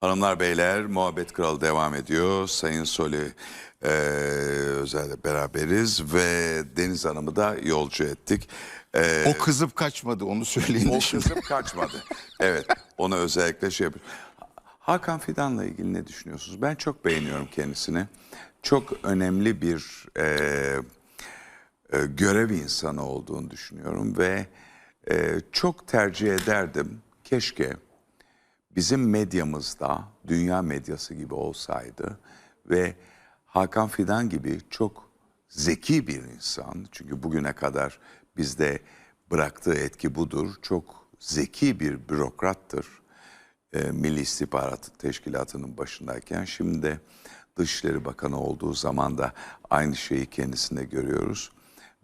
Hanımlar beyler muhabbet kralı devam ediyor. Sayın Soli e, özellikle beraberiz ve Deniz Hanım'ı da yolcu ettik. E, O kızıp kaçmadı onu söyleyin. o şimdi. kızım kaçmadı. Evet onu özellikle şey yapıyor. Hakan Fidan'la ilgili ne düşünüyorsunuz? Ben çok beğeniyorum kendisini. Çok önemli bir e, e, görev insanı olduğunu düşünüyorum ve e, çok tercih ederdim. Keşke bizim medyamızda dünya medyası gibi olsaydı ve Hakan Fidan gibi çok zeki bir insan çünkü bugüne kadar bizde bıraktığı etki budur. Çok zeki bir bürokrattır. E, Milli İstihbarat Teşkilatı'nın başındayken şimdi de Dışişleri Bakanı olduğu zaman da aynı şeyi kendisinde görüyoruz.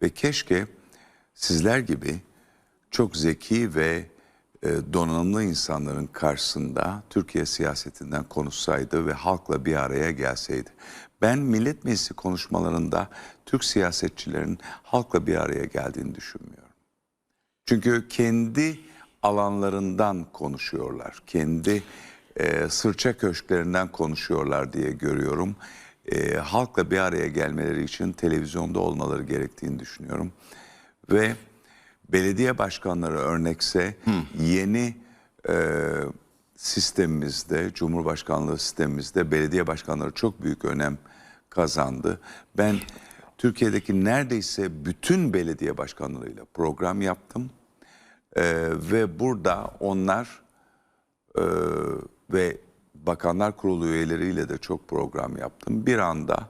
Ve keşke sizler gibi çok zeki ve donanımlı insanların karşısında Türkiye siyasetinden konuşsaydı ve halkla bir araya gelseydi. Ben Millet Meclisi konuşmalarında Türk siyasetçilerin halkla bir araya geldiğini düşünmüyorum. Çünkü kendi alanlarından konuşuyorlar. Kendi e, sırça köşklerinden konuşuyorlar diye görüyorum. E, halkla bir araya gelmeleri için televizyonda olmaları gerektiğini düşünüyorum. Ve belediye başkanları örnekse yeni e, sistemimizde, Cumhurbaşkanlığı sistemimizde belediye başkanları çok büyük önem kazandı. Ben Türkiye'deki neredeyse bütün belediye başkanlarıyla program yaptım. Ee, ve burada onlar e, ve Bakanlar Kurulu üyeleriyle de çok program yaptım. Bir anda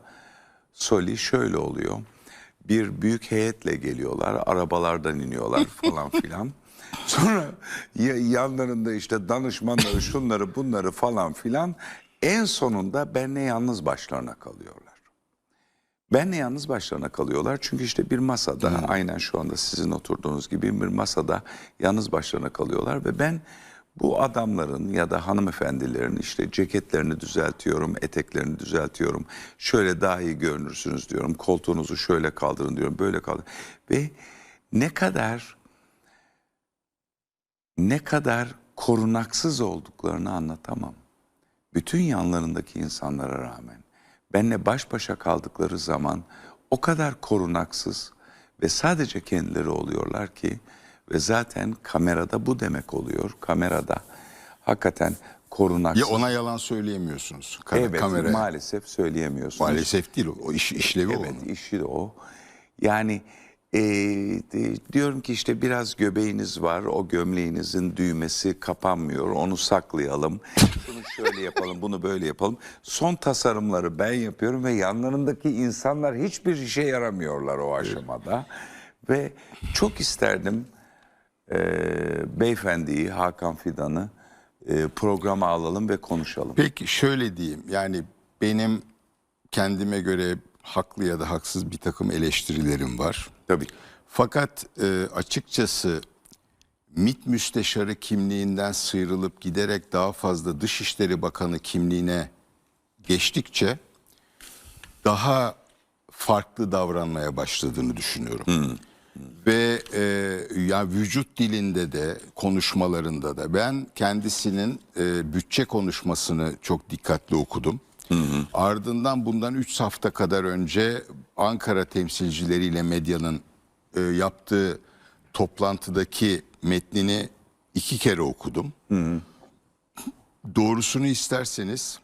Soli şöyle oluyor. Bir büyük heyetle geliyorlar, arabalardan iniyorlar falan filan. Sonra ya- yanlarında işte danışmanları, şunları, bunları falan filan. En sonunda benle yalnız başlarına kalıyorlar. Benle yalnız başlarına kalıyorlar. Çünkü işte bir masada aynen şu anda sizin oturduğunuz gibi bir masada yalnız başlarına kalıyorlar ve ben bu adamların ya da hanımefendilerin işte ceketlerini düzeltiyorum, eteklerini düzeltiyorum. Şöyle daha iyi görünürsünüz diyorum. Koltuğunuzu şöyle kaldırın diyorum. Böyle kaldır. Ve ne kadar ne kadar korunaksız olduklarını anlatamam. Bütün yanlarındaki insanlara rağmen benle baş başa kaldıkları zaman o kadar korunaksız ve sadece kendileri oluyorlar ki ve zaten kamerada bu demek oluyor. Kamerada hakikaten korunaksız. Ya ona yalan söyleyemiyorsunuz. Kara, evet, kameraya. maalesef söyleyemiyorsunuz. Maalesef değil o. O iş, işlevi Evet onun. işi de o. Yani e, de- diyorum ki işte biraz göbeğiniz var. O gömleğinizin düğmesi kapanmıyor. Onu saklayalım. Şunu şöyle yapalım, bunu böyle yapalım. Son tasarımları ben yapıyorum ve yanlarındaki insanlar hiçbir işe yaramıyorlar o aşamada. Ve çok isterdim e, beyefendiyi, Hakan Fidan'ı e, programa alalım ve konuşalım. Peki şöyle diyeyim. Yani benim kendime göre haklı ya da haksız bir takım eleştirilerim var. Tabii. Fakat e, açıkçası MİT müsteşarı kimliğinden sıyrılıp giderek daha fazla Dışişleri Bakanı kimliğine geçtikçe daha farklı davranmaya başladığını düşünüyorum. Ve e, ya vücut dilinde de konuşmalarında da ben kendisinin e, bütçe konuşmasını çok dikkatli okudum. Ardından bundan 3 hafta kadar önce Ankara temsilcileriyle medyanın e, yaptığı toplantıdaki metnini iki kere okudum. Doğrusunu isterseniz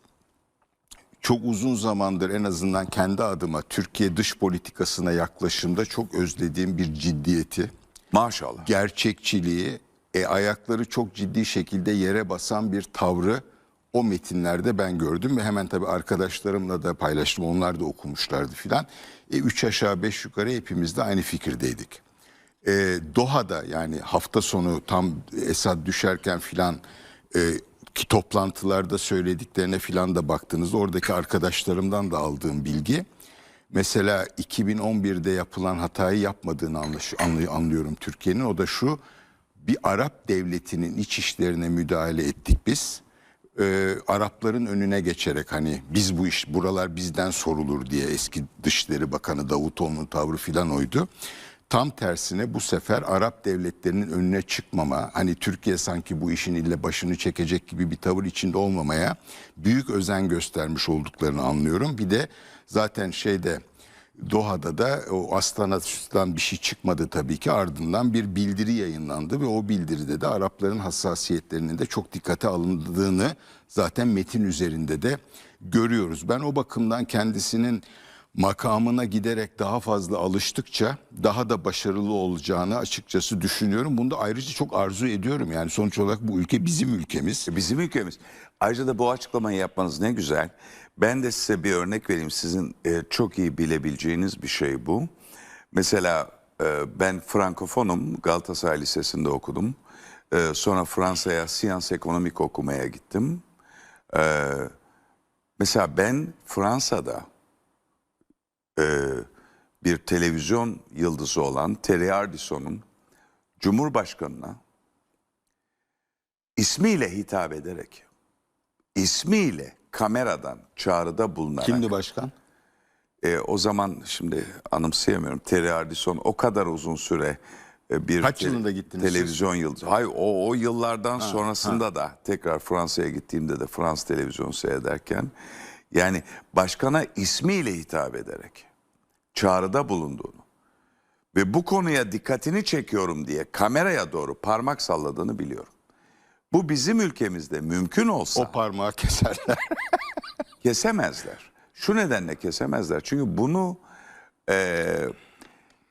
çok uzun zamandır en azından kendi adıma Türkiye dış politikasına yaklaşımda çok özlediğim bir ciddiyeti, Maşallah. gerçekçiliği, e, ayakları çok ciddi şekilde yere basan bir tavrı o metinlerde ben gördüm ve hemen tabii arkadaşlarımla da paylaştım. Onlar da okumuşlardı filan. E, üç aşağı beş yukarı hepimiz de aynı fikirdeydik. E, Doha'da yani hafta sonu tam Esad düşerken filan e, toplantılarda söylediklerine filan da baktınız. Oradaki arkadaşlarımdan da aldığım bilgi. Mesela 2011'de yapılan hatayı yapmadığını anlıyorum Türkiye'nin. O da şu bir Arap devletinin iç işlerine müdahale ettik biz. Ee, Arapların önüne geçerek hani biz bu iş buralar bizden sorulur diye eski Dışişleri Bakanı Davutoğlu'nun tavrı filan oydu. Tam tersine bu sefer Arap devletlerinin önüne çıkmama, hani Türkiye sanki bu işin ille başını çekecek gibi bir tavır içinde olmamaya büyük özen göstermiş olduklarını anlıyorum. Bir de zaten şeyde Doha'da da o Astana'dan bir şey çıkmadı tabii ki ardından bir bildiri yayınlandı ve o bildiride de Arapların hassasiyetlerinin de çok dikkate alındığını zaten metin üzerinde de görüyoruz. Ben o bakımdan kendisinin makamına giderek daha fazla alıştıkça daha da başarılı olacağını açıkçası düşünüyorum. Bunu da ayrıca çok arzu ediyorum. Yani sonuç olarak bu ülke bizim ülkemiz. Bizim ülkemiz. Ayrıca da bu açıklamayı yapmanız ne güzel. Ben de size bir örnek vereyim. Sizin e, çok iyi bilebileceğiniz bir şey bu. Mesela e, ben Frankofonum. Galatasaray Lisesi'nde okudum. E, sonra Fransa'ya siyans ekonomik okumaya gittim. E, mesela ben Fransa'da e, bir televizyon yıldızı olan Terry Ardison'un Cumhurbaşkanı'na ismiyle hitap ederek, ismiyle kameradan çağrıda bulunarak. Kimdi başkan? E, o zaman şimdi anımsayamıyorum. Terry Ardison o kadar uzun süre e, bir Kaç te- yılında gittiniz siz? televizyon yıldızı. Hayır o, o yıllardan sonrasında da tekrar Fransa'ya gittiğimde de Frans televizyonu seyrederken yani başkana ismiyle hitap ederek çağrıda bulunduğunu ve bu konuya dikkatini çekiyorum diye kameraya doğru parmak salladığını biliyorum. Bu bizim ülkemizde mümkün olsa O parmağı keserler. kesemezler. Şu nedenle kesemezler. Çünkü bunu eee,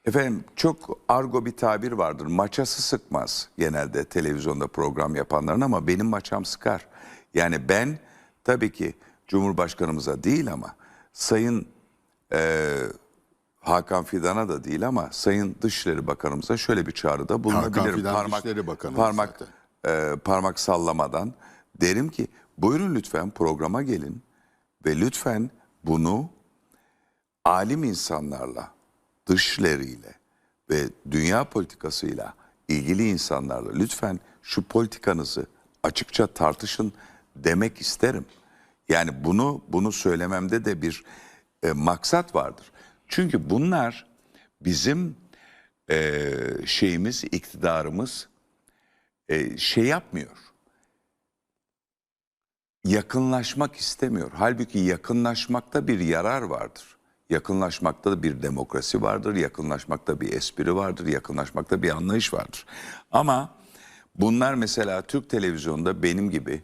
efendim çok argo bir tabir vardır. Maçası sıkmaz genelde televizyonda program yapanların ama benim maçam sıkar. Yani ben tabii ki Cumhurbaşkanımıza değil ama Sayın eee, Hakan Fidan'a da değil ama Sayın Dışişleri Bakanımıza şöyle bir çağrıda bulunabilirim. Fidan Dışişleri Bakanımız parmak, zaten. e, parmak sallamadan derim ki buyurun lütfen programa gelin ve lütfen bunu alim insanlarla, dışleriyle ve dünya politikasıyla ilgili insanlarla lütfen şu politikanızı açıkça tartışın demek isterim. Yani bunu bunu söylememde de bir e, maksat vardır. Çünkü bunlar bizim e, şeyimiz, iktidarımız e, şey yapmıyor. Yakınlaşmak istemiyor. Halbuki yakınlaşmakta bir yarar vardır. Yakınlaşmakta da bir demokrasi vardır, yakınlaşmakta bir espri vardır, yakınlaşmakta bir anlayış vardır. Ama bunlar mesela Türk televizyonda benim gibi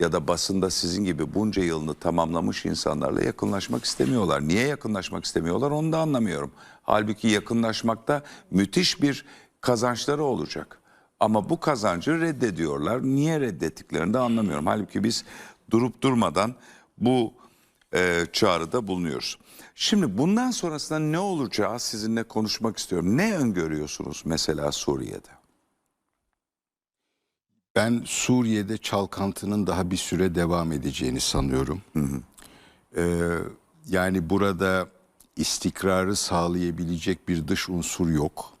ya da basında sizin gibi bunca yılını tamamlamış insanlarla yakınlaşmak istemiyorlar. Niye yakınlaşmak istemiyorlar onu da anlamıyorum. Halbuki yakınlaşmakta müthiş bir kazançları olacak. Ama bu kazancı reddediyorlar. Niye reddettiklerini de anlamıyorum. Halbuki biz durup durmadan bu e, çağrıda bulunuyoruz. Şimdi bundan sonrasında ne olacağı sizinle konuşmak istiyorum. Ne öngörüyorsunuz mesela Suriye'de? Ben Suriye'de çalkantının daha bir süre devam edeceğini sanıyorum. Ee, yani burada istikrarı sağlayabilecek bir dış unsur yok.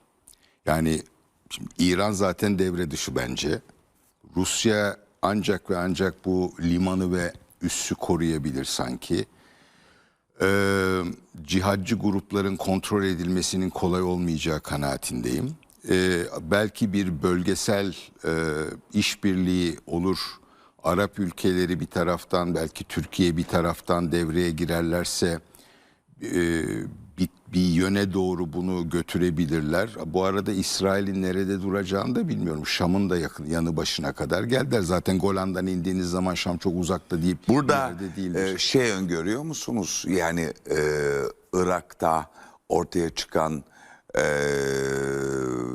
Yani şimdi İran zaten devre dışı bence. Rusya ancak ve ancak bu limanı ve üssü koruyabilir sanki. Ee, cihadcı grupların kontrol edilmesinin kolay olmayacağı kanaatindeyim. Ee, belki bir bölgesel e, işbirliği olur. Arap ülkeleri bir taraftan belki Türkiye bir taraftan devreye girerlerse e, bir, bir yöne doğru bunu götürebilirler. Bu arada İsrail'in nerede duracağını da bilmiyorum. Şam'ın da yakın yanı başına kadar geldiler. Zaten Golan'dan indiğiniz zaman Şam çok uzakta deyip Burada e, şey öngörüyor musunuz? Yani e, Irak'ta ortaya çıkan e,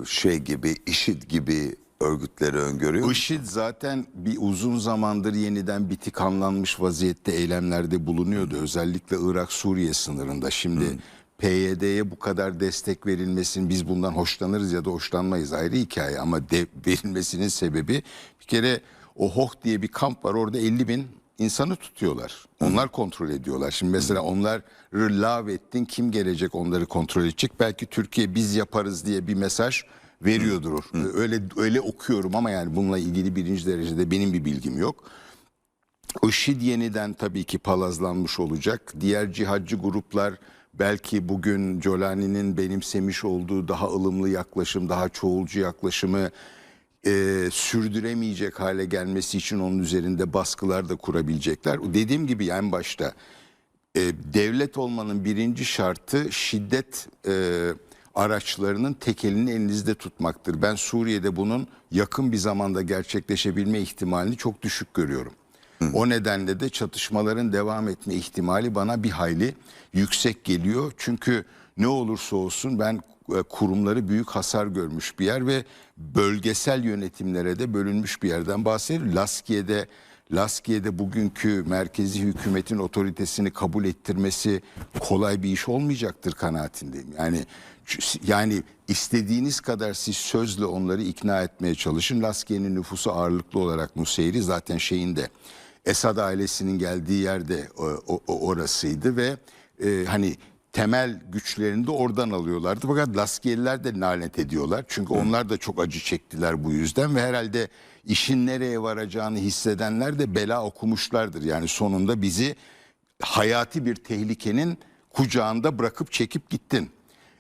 şey gibi, IŞİD gibi örgütleri öngörüyor musunuz? IŞİD zaten bir uzun zamandır yeniden bitik anlanmış vaziyette eylemlerde bulunuyordu. Özellikle Irak-Suriye sınırında. Şimdi PYD'ye bu kadar destek verilmesinin biz bundan hoşlanırız ya da hoşlanmayız ayrı hikaye. Ama de, verilmesinin sebebi bir kere o Hoh diye bir kamp var orada 50 bin insanı tutuyorlar. Onlar kontrol ediyorlar. Şimdi mesela onları lav ettin kim gelecek onları kontrol edecek? Belki Türkiye biz yaparız diye bir mesaj veriyordur. Öyle öyle okuyorum ama yani bununla ilgili birinci derecede benim bir bilgim yok. IŞİD yeniden tabii ki palazlanmış olacak. Diğer cihadcı gruplar belki bugün Jolani'nin benimsemiş olduğu daha ılımlı yaklaşım, daha çoğulcu yaklaşımı e, sürdüremeyecek hale gelmesi için onun üzerinde baskılar da kurabilecekler. Dediğim gibi en başta e, devlet olmanın birinci şartı şiddet e, araçlarının tekelini elinizde tutmaktır. Ben Suriye'de bunun yakın bir zamanda gerçekleşebilme ihtimalini çok düşük görüyorum. O nedenle de çatışmaların devam etme ihtimali bana bir hayli yüksek geliyor. Çünkü ne olursa olsun ben kurumları büyük hasar görmüş bir yer ve bölgesel yönetimlere de bölünmüş bir yerden bahsediyorum. Laskiye'de Laskiye'de bugünkü merkezi hükümetin otoritesini kabul ettirmesi kolay bir iş olmayacaktır kanaatindeyim. Yani yani istediğiniz kadar siz sözle onları ikna etmeye çalışın. Laskiye'nin nüfusu ağırlıklı olarak Nuseyri zaten şeyinde Esad ailesinin geldiği yerde o, o- o- orasıydı ve e, hani temel güçlerini de oradan alıyorlardı. Fakat Laskiyeliler de lanet ediyorlar. Çünkü onlar da çok acı çektiler bu yüzden ve herhalde işin nereye varacağını hissedenler de bela okumuşlardır. Yani sonunda bizi hayati bir tehlikenin kucağında bırakıp çekip gittin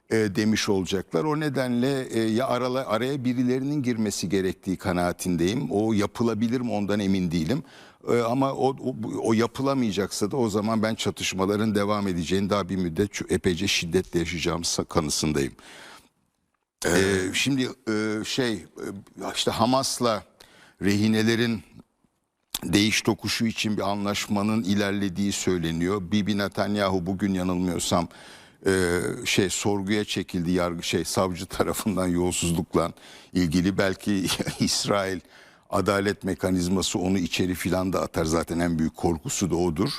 e, demiş olacaklar. O nedenle e, ya arala, araya birilerinin girmesi gerektiği kanaatindeyim. O yapılabilir mi ondan emin değilim. E, ama o, o, o yapılamayacaksa da o zaman ben çatışmaların devam edeceğini daha bir müddet epeyce şiddetle yaşayacağım kanısındayım. E, şimdi e, şey e, işte Hamas'la rehinelerin değiş tokuşu için bir anlaşmanın ilerlediği söyleniyor. Bibi Netanyahu bugün yanılmıyorsam e, şey sorguya çekildi yargı şey savcı tarafından yolsuzlukla ilgili belki İsrail adalet mekanizması onu içeri filan da atar zaten en büyük korkusu da odur.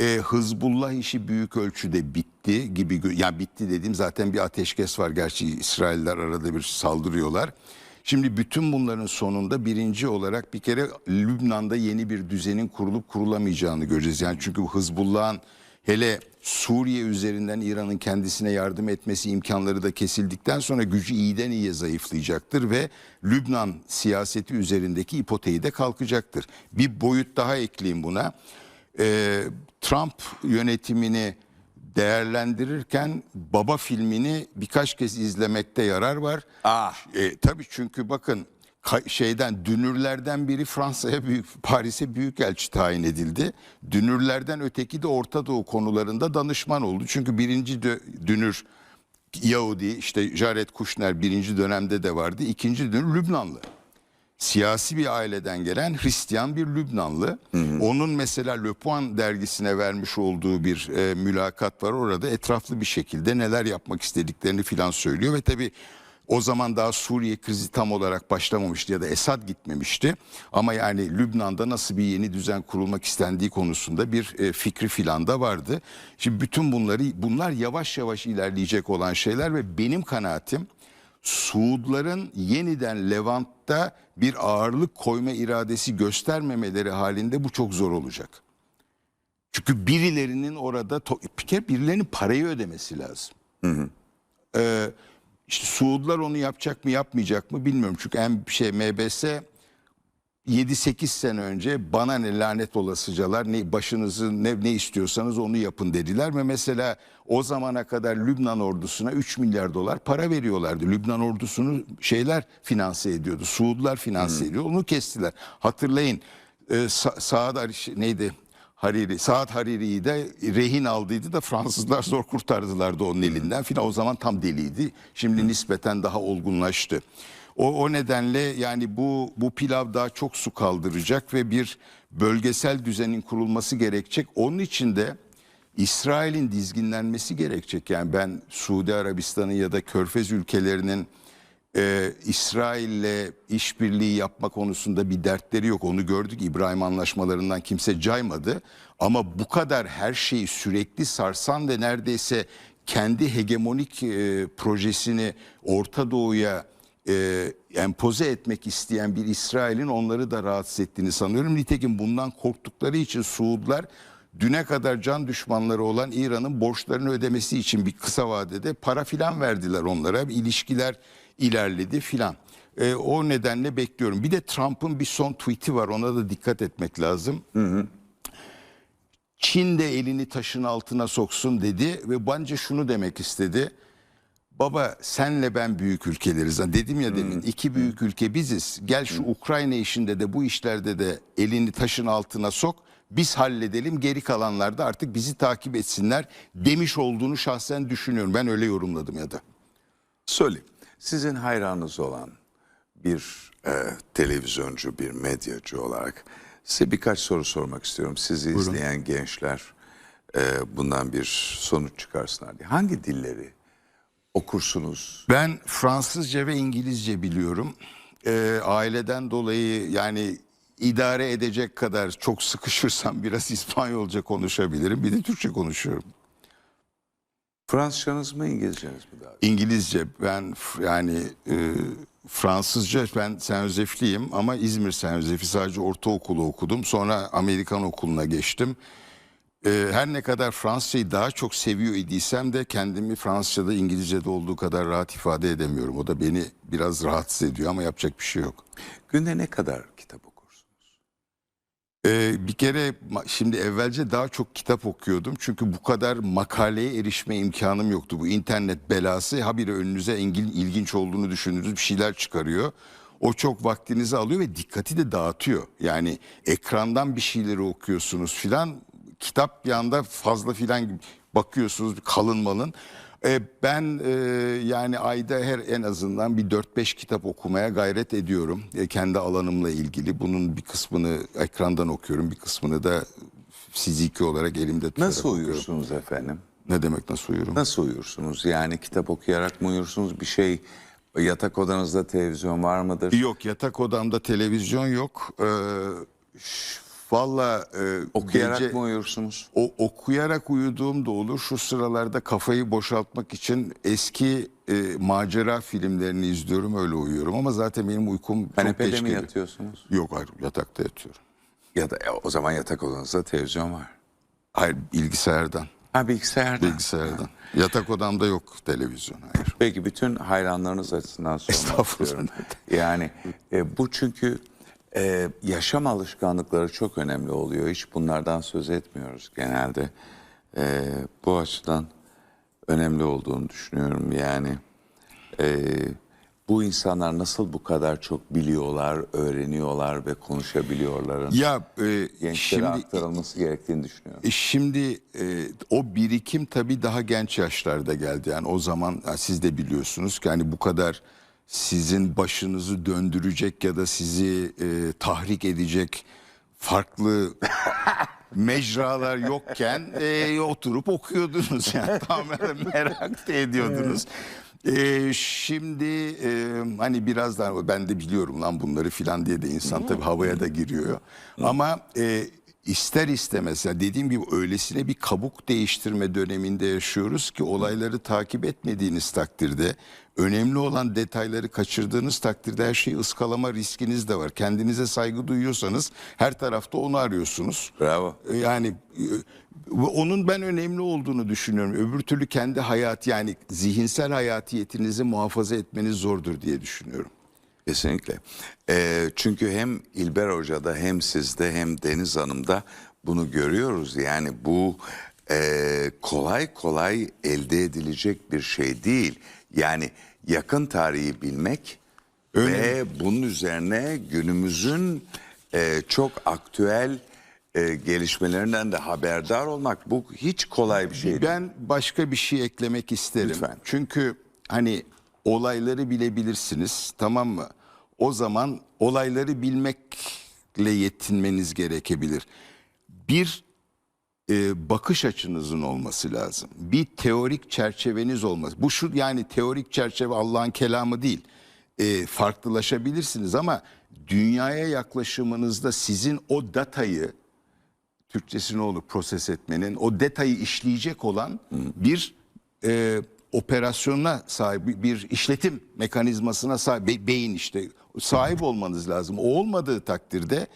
E, Hızbullah işi büyük ölçüde bitti gibi gö- yani bitti dediğim zaten bir ateşkes var gerçi İsrailler arada bir saldırıyorlar. Şimdi bütün bunların sonunda birinci olarak bir kere Lübnan'da yeni bir düzenin kurulup kurulamayacağını göreceğiz. Yani çünkü bu Hızbullah'ın hele Suriye üzerinden İran'ın kendisine yardım etmesi imkanları da kesildikten sonra gücü iyiden iyiye zayıflayacaktır ve Lübnan siyaseti üzerindeki ipoteği de kalkacaktır. Bir boyut daha ekleyeyim buna. Ee, Trump yönetimini değerlendirirken baba filmini birkaç kez izlemekte yarar var. Ah. E, tabii çünkü bakın şeyden dünürlerden biri Fransa'ya büyük Paris'e büyük elçi tayin edildi. Dünürlerden öteki de Orta Doğu konularında danışman oldu. Çünkü birinci dünür Yahudi işte Jared Kushner birinci dönemde de vardı. İkinci dünür Lübnanlı siyasi bir aileden gelen Hristiyan bir Lübnanlı. Onun mesela Le Point dergisine vermiş olduğu bir e, mülakat var. Orada etraflı bir şekilde neler yapmak istediklerini filan söylüyor ve tabii o zaman daha Suriye krizi tam olarak başlamamıştı ya da Esad gitmemişti. Ama yani Lübnan'da nasıl bir yeni düzen kurulmak istendiği konusunda bir e, fikri filan da vardı. Şimdi bütün bunları bunlar yavaş yavaş ilerleyecek olan şeyler ve benim kanaatim Suudların yeniden Levant'ta bir ağırlık koyma iradesi göstermemeleri halinde bu çok zor olacak. Çünkü birilerinin orada bir kere birilerinin parayı ödemesi lazım. Ee, işte Suudlar onu yapacak mı yapmayacak mı bilmiyorum. Çünkü en şey MBS 7-8 sene önce bana ne lanet olasıcalar ne başınızı ne, ne istiyorsanız onu yapın dediler ve mesela o zamana kadar Lübnan ordusuna 3 milyar dolar para veriyorlardı. Lübnan ordusunu şeyler finanse ediyordu. Suudlar finanse ediyor. Onu kestiler. Hatırlayın e, Sa- Saad Ariş- neydi? Hariri, Saad Hariri'yi de rehin aldıydı da Fransızlar zor kurtardılardı onun elinden filan. O zaman tam deliydi. Şimdi nispeten daha olgunlaştı. O, o nedenle yani bu bu pilav daha çok su kaldıracak ve bir bölgesel düzenin kurulması gerekecek. Onun için de İsrail'in dizginlenmesi gerekecek. Yani ben Suudi Arabistan'ın ya da Körfez ülkelerinin e, İsrail'le işbirliği yapma konusunda bir dertleri yok. Onu gördük İbrahim anlaşmalarından kimse caymadı. Ama bu kadar her şeyi sürekli sarsan ve neredeyse kendi hegemonik e, projesini Orta Doğu'ya e, empoze etmek isteyen bir İsrail'in onları da rahatsız ettiğini sanıyorum. Nitekim bundan korktukları için Suudlar düne kadar can düşmanları olan İran'ın borçlarını ödemesi için bir kısa vadede para filan verdiler onlara. İlişkiler ilerledi filan. E, o nedenle bekliyorum. Bir de Trump'ın bir son tweet'i var ona da dikkat etmek lazım. Çin de elini taşın altına soksun dedi ve bence şunu demek istedi. Baba senle ben büyük ülkeleriz. Dedim ya demin iki büyük ülke biziz. Gel şu Ukrayna işinde de bu işlerde de elini taşın altına sok. Biz halledelim geri kalanlar da artık bizi takip etsinler demiş olduğunu şahsen düşünüyorum. Ben öyle yorumladım ya da. Söyleyeyim. Sizin hayranınız olan bir e, televizyoncu, bir medyacı olarak size birkaç soru sormak istiyorum. Sizi izleyen gençler e, bundan bir sonuç çıkarsınlar diye. Hangi dilleri okursunuz? Ben Fransızca ve İngilizce biliyorum. Ee, aileden dolayı yani idare edecek kadar çok sıkışırsam biraz İspanyolca konuşabilirim. Bir de Türkçe konuşuyorum. Fransızcanız mı, İngilizceniz mi daha? İngilizce ben yani e, Fransızca ben Saint Joseph'liyim ama İzmir Joseph'i sadece ortaokulu okudum. Sonra Amerikan okuluna geçtim. E, her ne kadar Fransızcayı daha çok seviyor idiysem de kendimi Fransızca'da İngilizce'de olduğu kadar rahat ifade edemiyorum. O da beni biraz rahatsız ediyor ama yapacak bir şey yok. Günde ne kadar kitap okursunuz? Ee, bir kere şimdi evvelce daha çok kitap okuyordum. Çünkü bu kadar makaleye erişme imkanım yoktu. Bu internet belası habire önünüze ilgin- ilginç olduğunu düşündüğünüz bir şeyler çıkarıyor. O çok vaktinizi alıyor ve dikkati de dağıtıyor. Yani ekrandan bir şeyleri okuyorsunuz filan. Kitap bir anda fazla filan bakıyorsunuz kalın malın. Ee, ben e, yani ayda her en azından bir 4-5 kitap okumaya gayret ediyorum. E, kendi alanımla ilgili. Bunun bir kısmını ekrandan okuyorum, bir kısmını da fiziki olarak elimde tutarak Nasıl okuyorum. uyursunuz efendim? Ne demek nasıl uyuyorum? Nasıl uyursunuz? Yani kitap okuyarak mı uyursunuz? Bir şey yatak odanızda televizyon var mıdır? Yok yatak odamda televizyon yok. Ee, Valla e, Okuyarak gece- mı uyursunuz? O okuyarak uyuduğum da olur. Şu sıralarda kafayı boşaltmak için eski e, macera filmlerini izliyorum öyle uyuyorum. Ama zaten benim uykum çok Kanepede geç mi geliyor. yatıyorsunuz? Yok hayır yatakta yatıyorum. Ya da e, o zaman yatak odanızda televizyon var. Hayır bilgisayardan. Ha bilgisayarda. Bilgisayardan. Yatak odamda yok televizyon hayır. Peki bütün hayranlarınız açısından sormak Estağfurullah. istiyorum. Yani e, bu çünkü e, yaşam alışkanlıkları çok önemli oluyor. Hiç bunlardan söz etmiyoruz genelde. E, bu açıdan önemli olduğunu düşünüyorum. Yani e, bu insanlar nasıl bu kadar çok biliyorlar, öğreniyorlar ve konuşabiliyorların Ya e, gençlere şimdi aktarılması gerektiğini düşünüyorum. E Şimdi e, o birikim tabii daha genç yaşlarda geldi. Yani o zaman ha, siz de biliyorsunuz ki hani bu kadar sizin başınızı döndürecek ya da sizi e, tahrik edecek farklı mecralar yokken e, oturup okuyordunuz yani tamamen merak da ediyordunuz. E, şimdi e, hani biraz daha ben de biliyorum lan bunları filan diye de insan tabii havaya da giriyor. Ama e, ister istemez ya dediğim gibi öylesine bir kabuk değiştirme döneminde yaşıyoruz ki olayları takip etmediğiniz takdirde önemli olan detayları kaçırdığınız takdirde her şeyi ıskalama riskiniz de var. Kendinize saygı duyuyorsanız her tarafta onu arıyorsunuz. Bravo. E, Yani e, onun ben önemli olduğunu düşünüyorum. Öbür türlü kendi hayat yani zihinsel hayatiyetinizi muhafaza etmeniz zordur diye düşünüyorum. Kesinlikle. Ee, çünkü hem İlber Hoca'da hem sizde hem Deniz Hanım'da bunu görüyoruz. Yani bu e, kolay kolay elde edilecek bir şey değil. Yani yakın tarihi bilmek ve bunun üzerine günümüzün e, çok aktüel e, gelişmelerinden de haberdar olmak bu hiç kolay bir şey değil. Ben başka bir şey eklemek isterim. Lütfen. Çünkü hani olayları bilebilirsiniz tamam mı? O zaman olayları bilmekle yetinmeniz gerekebilir. Bir e, bakış açınızın olması lazım. Bir teorik çerçeveniz olması. Bu şu yani teorik çerçeve Allah'ın kelamı değil. E, farklılaşabilirsiniz ama dünyaya yaklaşımınızda sizin o datayı Türkçesi ne olur proses etmenin o detayı işleyecek olan bir e, operasyona sahip bir- işletim mekanizmasına sahip be- beyin işte sahip olmanız lazım. O olmadığı takdirde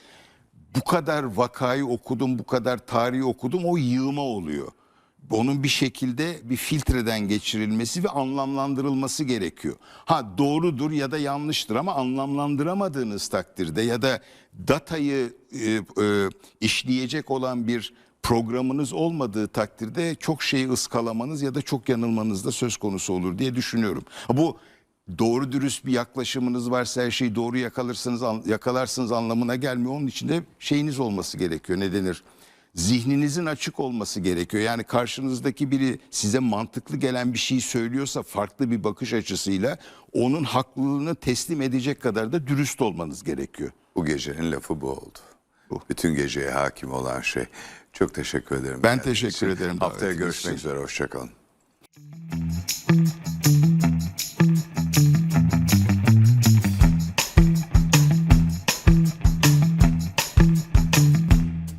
bu kadar vakayı okudum, bu kadar tarihi okudum o yığma oluyor. Onun bir şekilde bir filtreden geçirilmesi ve anlamlandırılması gerekiyor. Ha doğrudur ya da yanlıştır ama anlamlandıramadığınız takdirde ya da datayı e, e, işleyecek olan bir programınız olmadığı takdirde çok şeyi ıskalamanız ya da çok yanılmanız da söz konusu olur diye düşünüyorum. Bu doğru dürüst bir yaklaşımınız varsa her şeyi doğru yakalarsanız an- yakalarsınız anlamına gelmiyor. Onun için de şeyiniz olması gerekiyor. Ne denir? Zihninizin açık olması gerekiyor. Yani karşınızdaki biri size mantıklı gelen bir şey söylüyorsa farklı bir bakış açısıyla onun haklılığını teslim edecek kadar da dürüst olmanız gerekiyor. Bu gecenin lafı bu oldu. Bütün geceye hakim olan şey. Çok teşekkür ederim. Ben teşekkür ederim. Haftaya görüşmek üzere. Hoşçakalın.